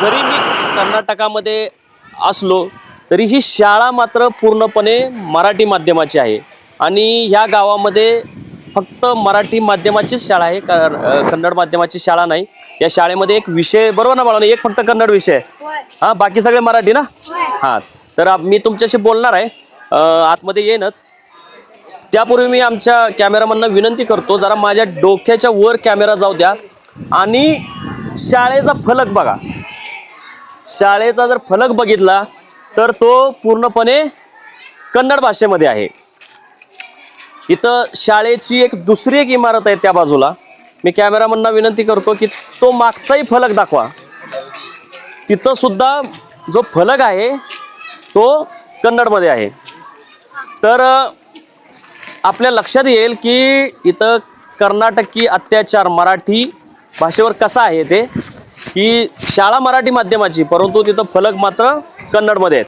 जरी मी कर्नाटकामध्ये असलो तरी ही शाळा मात्र पूर्णपणे मराठी माध्यमाची आहे. आणि ह्या गावामध्ये फक्त मराठी माध्यमाचीच शाळा आहे कन्नड माध्यमाची शाळा नाही. या शाळेमध्ये एक विषय बरोबर ना बाळांनो? एक फक्त कन्नड विषय. आहे हा बाकी सगळे मराठी ना? हा तर मी तुमच्याशी बोलणार आहे. आतमध्ये येईनच. त्यापूर्वी मी आमच्या कॅमेरामॅनना विनंती करतो जरा माझ्या डोक्याच्या वर कॅमेरा जाऊ द्या. आणि शाळेचा फलक बघा. शाळेचा जर फलक बघितला तर तो पूर्णपणे कन्नड भाषेमध्ये आहे. इथं शाळेची एक दुसरी एक इमारत आहे त्या बाजूला. मी कॅमेरामनना विनंती करतो की तो मागचाही फलक दाखवा. तिथं सुद्धा जो फलक आहे तो कन्नडमध्ये आहे. तर आपल्या लक्षात येईल की इथं कर्नाटकी अत्याचार मराठी भाषेवर कसा आहे ते. की शाळा मराठी माध्यमाची परंतु तिथं फलक मात्र कन्नडमध्ये आहेत.